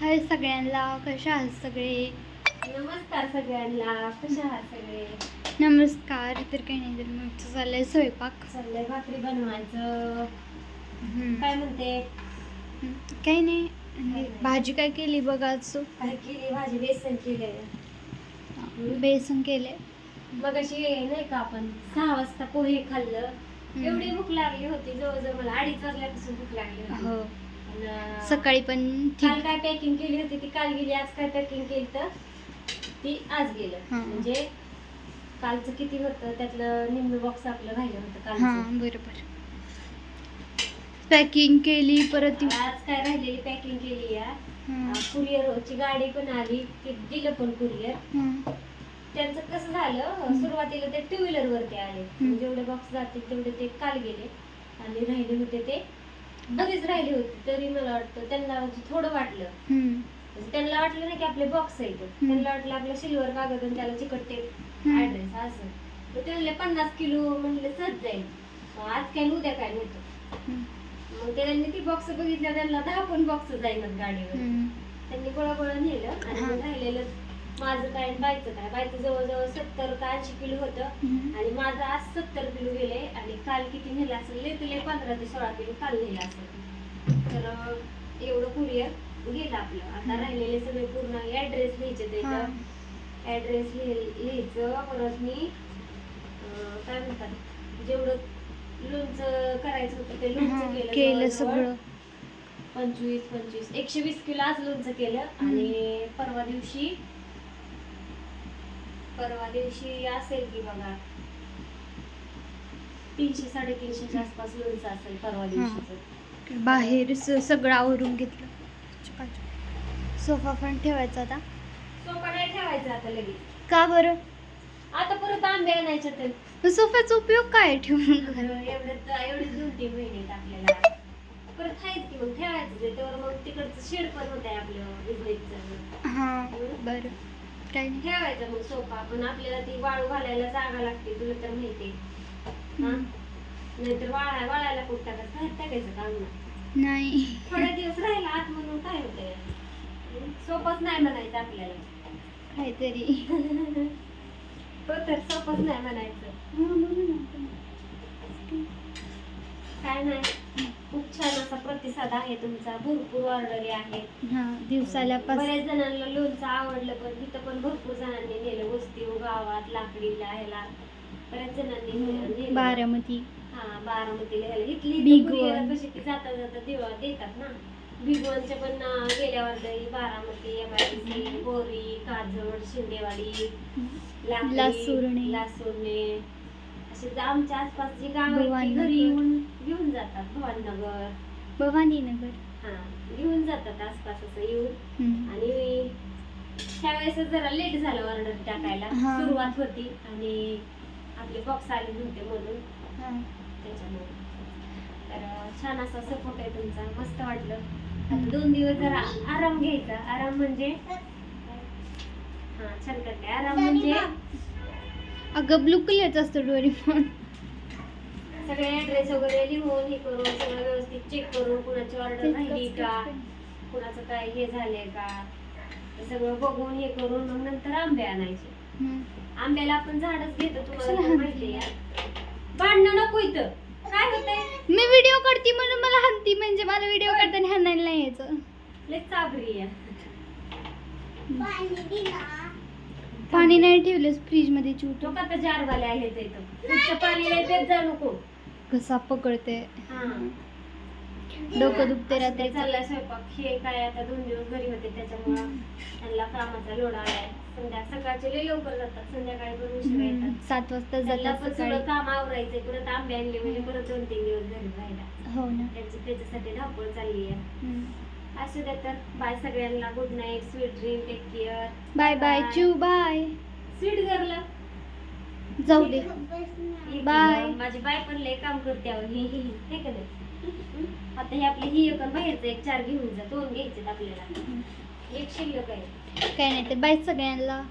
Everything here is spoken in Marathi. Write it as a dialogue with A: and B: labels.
A: हाय सगळ्यांना कशा आहात सगळे?
B: नमस्कार सगळ्यांना कशा आहात सगळे?
A: नमस्कार तर काही नाही तर मग चाललंय स्वयंपाक.
B: चाललंय भाकरी बनवायचं. काय म्हणते.
A: काही नाही. भाजी काय केली बघा आज तू?
B: काय केली? भाजी बेसन केले
A: बेसन केले
B: मग अशी नाही का आपण सहा वाजता पोहे खाल्लं. एवढी भूक लागली होती जवळजवळ मला अडीच वाजल्यापासून भूक लागली
A: हो. सकाळी पण
B: काल
A: ठीक
B: काय पॅकिंग केली होती ती? काल गेली आज काय पॅकिंग केली तर? ती आज गेलं.
A: हा.
B: म्हणजे कालचं किती होतं? त्यातलं निम्न बॉक्स आपलं राहिलं होतं
A: हां
B: कालचं
A: बरोबर. पॅकिंग केली परत
B: आज काय राहिलेली पॅकिंग केली या?
A: हं.
B: कुरिअरची गाडी पण आली. ते दिलं पण कुरिअर
A: हं.
B: त्यांचं कसं झालं? सुरुवातीला ते टू व्हीलर वरती आले. जेवढे बॉक्स जातील तेवढे ते काल गेले. आणि राहिले होते ते बरेच राहिले होते तरी मला वाटतं त्यांना म्हणजे थोडं वाटलं. म्हणजे त्यांना वाटलं नाही की आपले बॉक्स आहेत त्यांना वाटलं आपलं सिल्वर कागद आणि त्याला चिकट टेप. ऍड्रेस असं तर ते म्हणले पन्नास किलो म्हणले सहज जाईल आज काय उद्या काय नव्हतं. मग त्यांनी ती बॉक्स बघितल्या त्यांना दहा पण बॉक्स जाईनात गाडीवर. त्यांनी गोळा गोळा नेलं आणि राहिलेलं माझं काय बायचं काय? बायचं जवळजवळ सत्तर का ऐंशी किलो होतं. आणि माझं आज सत्तर किलो गेले आणि काल किती नेलं असेल? लय तुले पंधरा ते सोळा किलो काल नेलं असेल. तर एवढं कुरिअर गेलं आपलं. आता. राहिलेले सगळे पूर्ण ऍड्रेस लिहायचे. त्याचं ऍड्रेस लिहायचं. परत मी काय म्हणतात? जेवढं लोणचं करायचं होतं ते लोणचं केलं.
A: सगळं.
B: पंचवीस पंचवीस. एकशे वीस किलो आज लोणचं केलं. आणि परवा दिवशी परवा दिवशी असेल की बघा. तीनशे साडेतीनशेच्या आसपास लोणचं असेल परवा दिवशीचं.
A: बाहेर स- सगळं आवरून घेतलं. सोफा पण ठेवायचा आता.
B: सोपा नाही ठेवायचं आता लगेच.
A: का बरं?
B: आता परत आंबे आणायचे तर.
A: मग सोफ्याचा उपयोग काय ठेवून
B: एवढे एवढे दोन तीन महिने आपल्याला. परत आहेच की मग ठेवायचं ते तेवढं मग तिकडचं शेड पण होत आहे आपलं
A: हां बरं. काय
B: ठेवायचं मग सोफा पण आपल्याला ती वाळू घालायला जागा लागते तुला तर माहिती. नाहीतर वाळा वाळायला कुठं टाकायचं? बाहेर टाकायचं काम नाही.
A: नाही.
B: थोडे दिवस राहिला आत म्हणून काय होतंय? सोपच नाही म्हणायचं आपल्याला.
A: काहीतरी.
B: हो तर सोपच नाही म्हणायचं. काय नाही. खूप छान असा प्रतिसाद आहे तुमचा भरपूर ऑर्डरी आहेत
A: हां दिवसाला पाच
B: बऱ्याच जणांना लोणचं आवडलं पण तिथं पण भरपूर जणांनी नेलं वस्ती गावात लाकडीला ह्याला बऱ्याच जणांनी नेलं.
A: बारामती
B: हा बारामतीला ह्याला इथली
A: भिगवण.
B: कुरिअर कशी ती जाता जाता देवा देतात ना भिगवणच्या पण अं, गेल्यावर दही बारामती एमआयडीसी बोरी काजळ शिंदेवाडी लाकडी,
A: लासुर्णे.
B: लासुर्णे असे जे आमच्या आसपास जी गाव आहेत ती
A: भवानीनगर.
B: घरी येऊन भवानीनगर.
A: भवानीनगर.
B: हा घेऊन जातात आसपास असं येऊन. आणि त्यावेळेस जरा लेट झालं ऑर्डर टाकायला. सुरुवात होती आणि आपले बॉक्स आले नव्हते म्हणून. त्याच्यामुळे. तर छान असा सपोर्ट आहे तुमचा. मस्त वाटलं. आता दोन दिवस जरा आराम घ्यायचा. आराम म्हणजे हा छान करते. आराम म्हणजे
A: अगं ब्लू कलरचा असतो डोरीफोन
B: सगळे ऍड्रेस वगैरे लिहून हे करून सगळं व्यवस्थित चेक करून कुणाची ऑर्डर राहिली का कुणाचं काय हे झालंय का हे सगळं बघून हे करून मग नंतर आंबे आणायचे. आंब्याला आपण झाडच घेतो तुम्हाला तर माहिती आहे. भांडणं नको इथं. काय होतंय
A: मी व्हिडिओ करते म्हणून मला हानती म्हणजे मला व्हिडिओ करताना हाणायला नाही यायचं.
B: लय चाबरी आहे.
A: पाणी नाही ठेवलं फ्रीजमध्ये
B: तो.
A: चिवतो
B: का जार वाले आले ते इथं. पाणी नाही देत जा नको.
A: कसा पकडते.
B: हा.
A: डोकं दुखते रात्री.
B: चाललाय स्वयंपाक. हे काय आता दोन दिवस घरी होते त्याच्यामुळं त्यांना कामाचा लोड आलाय. संध्या सकाळचे लय लवकर जातात. संध्याकाळी पण उशिरा येतात.
A: सात वाजता जातात
B: पण सगळं काम आवरायचंय. परत आंबे आणले म्हणजे परत दोन तीन दिवस घरी राहिला
A: हो ना.
B: त्यांची त्याच्यासाठी धावपळ चालली आहे. असू द्या तर बाय सगळ्यांना. Good night sweet dream take
A: bye bye चू बाय.
B: स्वीट गर्ल
A: जाऊ दे. Bye.
B: माझी बाय पण लय काम करते अहो. ही ही ही. हे का नाही? आता हे आपली ही एक बाहेरचं एक चार घेऊन जा. दोन घ्यायचे आपल्याला. एक शिल्लक आहे.
A: काय नाही तर बाय सगळ्यांना.